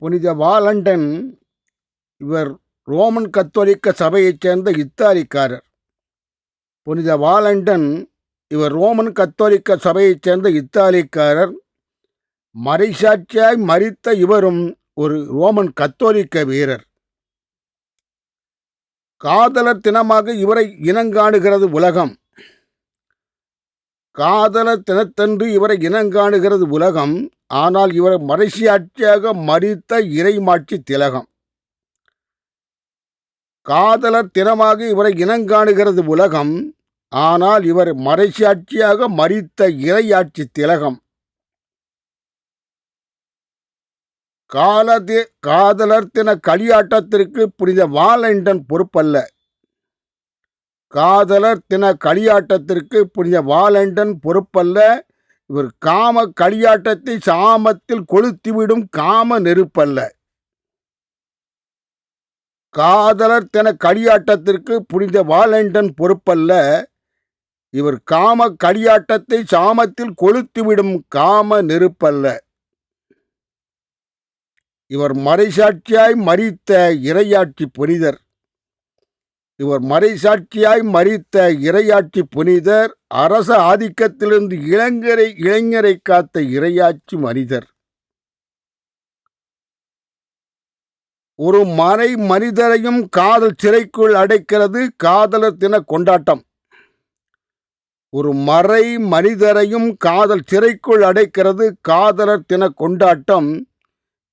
புனித வாலண்டன் இவர் ரோமன் கத்தோலிக்க சபையைச் சேர்ந்த இத்தாலிக்காரர். புனித வாலண்டன் இவர் ரோமன் கத்தோலிக்க சபையைச் சேர்ந்த இத்தாலிக்காரர். மறைசாட்சியாய் மறித்த இவரும் ஒரு ரோமன் கத்தோலிக்க வீரர். காதலர் தினமாக இவரை இனங்காணுகிறது உலகம். காதலர் தினத்தன்று இவரை இனங்காணுகிறது உலகம். ஆனால் இவர் மறைசியாட்சியாக மறித்த இறைமாட்சி திலகம். காதலர் தினமாக இவரை இனங்காணுகிறது உலகம் ஆனால் இவர் மறைசியாட்சியாக மறித்த இறையாட்சி திலகம். காலதி காதலர் தின களியாட்டத்திற்கு புனித வாலண்டன் பொறுப்பல்ல. காதலர் தின களியாட்டத்திற்கு புனித வாலண்டன் பொறுப்பல்ல. இவர் காம களியாட்டத்தை சாமத்தில் கொளுத்திவிடும் காம நெருப்பல்ல. காதலர் தன களியாட்டத்திற்கு புனித வாலண்டன் பொறுப்பல்ல. இவர் காம களியாட்டத்தை சாமத்தில் கொளுத்திவிடும் காம நெருப்பல்ல. இவர் மறைசாட்சியாய் மறித்த இறையாட்சி புனிதர். இவர் மறைசாட்சியாய் மறித்த இறையாட்சி புனிதர் அரச ஆதிக்கத்திலிருந்து இளைஞரை இளைஞரை காத்த இறையாட்சி மனிதர். ஒரு மறை மனிதரையும் காதல் சிறைக்குள் அடைக்கிறது காதலர் தின கொண்டாட்டம். ஒரு மறை மனிதரையும் காதல் சிறைக்குள் அடைக்கிறது காதலர் தின கொண்டாட்டம்.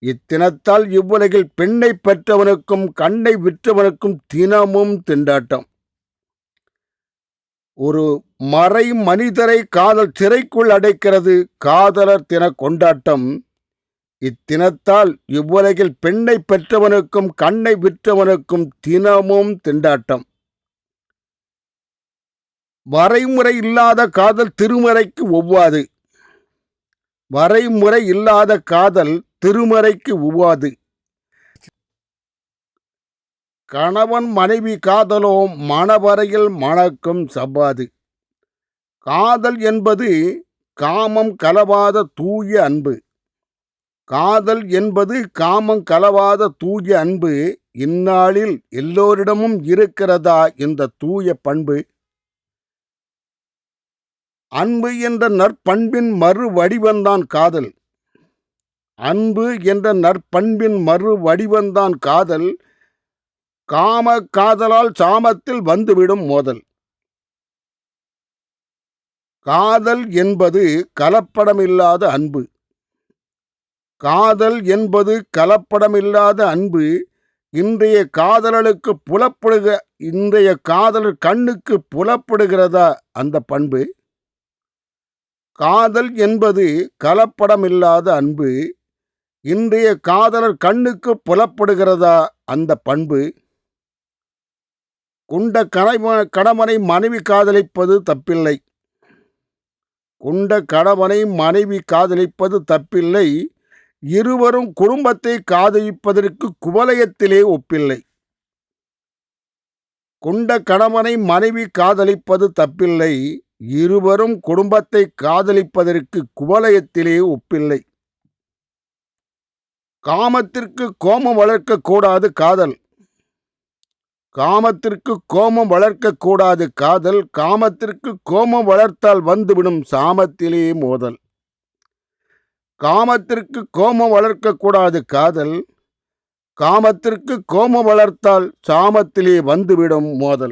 இத்தினத்தால் இவ்வுலகில் பெண்ணை பெற்றவனுக்கும் கண்ணை விற்றவனுக்கும் தினமும் திண்டாட்டம். ஒரு மறை மனிதரை காதல் சிறைக்குள் அடைக்கிறது காதலர் தின கொண்டாட்டம். இத்தினத்தால் இவ்வுலகில் பெண்ணை பெற்றவனுக்கும் கண்ணை விற்றவனுக்கும் தினமும் திண்டாட்டம். வரைமுறை இல்லாத காதல் திருமறைக்கு ஒவ்வாது. வரைமுறை இல்லாத காதல் திருமறைக்கு உவாது. கணவன் மனைவி காதலோ மணவரையில் மணக்கும் சபாது காதல் என்பது காமம் கலவாத தூய அன்பு. காதல் என்பது காமம் கலவாத தூய அன்பு இந்நாளில் எல்லோரிடமும் இருக்கிறதா இந்த தூய பண்பு. அன்பு என்ற நற்பண்பின் மறு வடிவந்தான் காதல். அன்பு என்ற நற்பண்பின் மறு வடிவந்தான் காதல். காம காதலால் சாமத்தில் வந்துவிடும் மோதல். காதல் என்பது கலப்படமில்லாத அன்பு. காதல் என்பது கலப்படமில்லாத அன்பு. இன்றைய காதலனுக்கு புலப்படுக இன்றைய காதலர் கண்ணுக்கு புலப்படுகிறதா அந்த பண்பு? காதல் என்பது கலப்படமில்லாத அன்பு. இன்றைய காதலர் கண்ணுக்கு புலப்படுகிறதா அந்த பண்பு? குண்ட கணவ கணவனை மனைவி காதலிப்பது தப்பில்லை. குண்ட கணவனை மனைவி காதலிப்பது தப்பில்லை. இருவரும் குடும்பத்தை காதலிப்பதற்கு குவலயத்திலே ஒப்பில்லை. குண்ட கணவனை மனைவி காதலிப்பது தப்பில்லை. இருவரும் குடும்பத்தை காதலிப்பதற்கு குவலயத்திலே ஒப்பில்லை. காமத்திற்கு கோமம் வளர்க்கக்கூடாது காதல். காமத்திற்கு கோமம் வளர்க்கக்கூடாது காதல் காமத்திற்கு கோமம் வளர்த்தால் வந்துவிடும் சாமத்திலே மோதல். காமத்திற்கு கோமம் வளர்க்கக்கூடாது காதல் காமத்திற்கு கோமம் வளர்த்தால் சாமத்திலே வந்துவிடும் மோதல்.